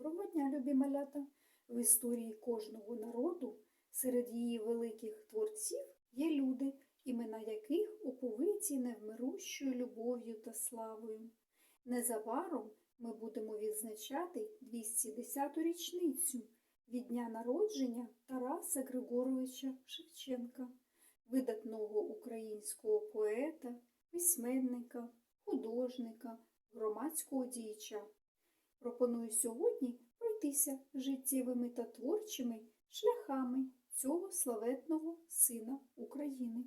Доброго дня, любі малята! В історії кожного народу серед її великих творців є люди, імена яких оповиті невмирущою любов'ю та славою. Незабаром ми будемо відзначати 210-ту річницю від дня народження Тараса Григоровича Шевченка, видатного українського поета, письменника, художника, громадського діяча. Пропоную сьогодні пройтися життєвими та творчими шляхами цього славетного сина України.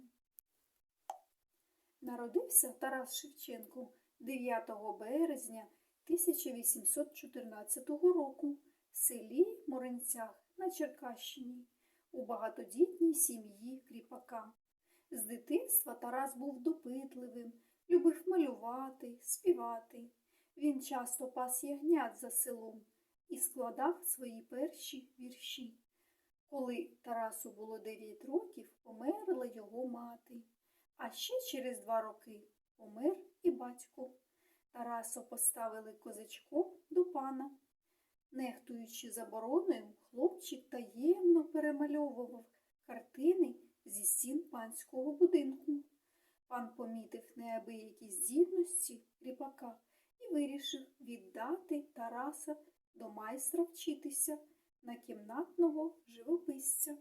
Народився Тарас Шевченко 9 березня 1814 року в селі Моринцях на Черкащині у багатодітній сім'ї кріпака. З дитинства Тарас був допитливим, любив малювати, співати. Він часто пас ягнят за селом і складав свої перші вірші. Коли Тарасу було 9 років, померла його мати, а ще через два роки помер і батько. Тарасу поставили козачком до пана. Нехтуючи забороною, хлопчик таємно перемальовував картини зі стін панського будинку. Пан помітив неабиякі здібності кріпака і вирішив віддати Тараса до майстра вчитися на кімнатного живописця.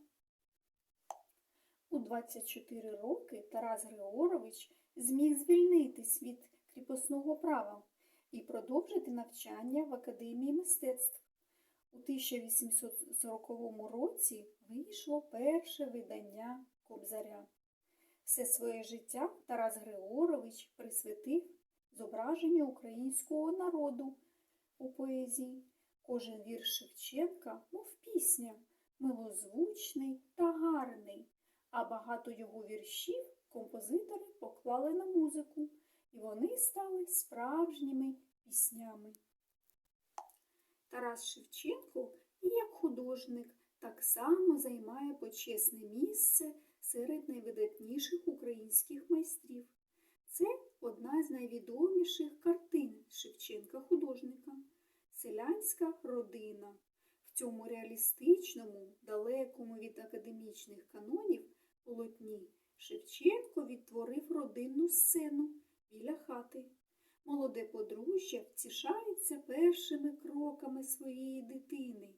У 24 роки Тарас Григорович зміг звільнитись від кріпосного права і продовжити навчання в Академії мистецтв. У 1840 році вийшло перше видання Кобзаря. Все своє життя Тарас Григорович присвятив зображенню українського народу у поезії. Кожен вірш Шевченка, мов пісня, милозвучний та гарний, а багато його віршів композитори поклали на музику, і вони стали справжніми піснями. Тарас Шевченко, як художник, так само займає почесне місце серед найвидатніших українських майстрів. Це одна з найвідоміших картин Шевченка художника Селянська родина. В цьому реалістичному, далекому від академічних канонів полотні Шевченко відтворив родинну сцену біля хати. Молоде подружжя втішається першими кроками своєї дитини.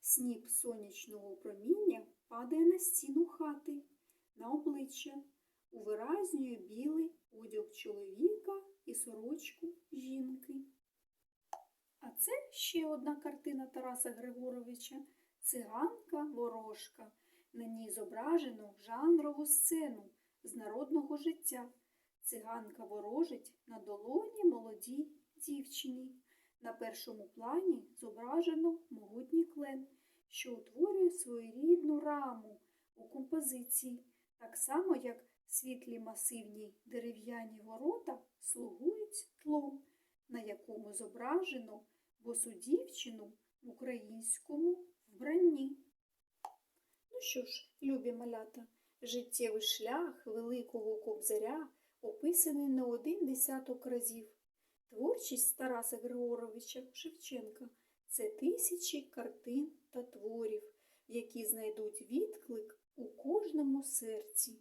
Сніп сонячного проміння падає на стіну хати, на обличчя, увиразнює білий одяг чоловіка і сорочку жінки. А це ще одна картина Тараса Григоровича Циганка ворожка. На ній зображено жанрову сцену з народного життя. Циганка ворожить на долоні молодій дівчині. На першому плані зображено могутній клен, що утворює своєрідну раму у композиції, так само як світлі масивні дерев'яні ворота слугують тлом, на якому зображено босу дівчину в українському вбранні. Ну що ж, любі малята, життєвий шлях великого кобзаря описаний не один десяток разів. Творчість Тараса Григоровича Шевченка це тисячі картин та творів, які знайдуть відклик у кожному серці.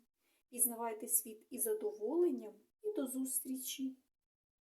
Пізнавайте світ із задоволенням і до зустрічі!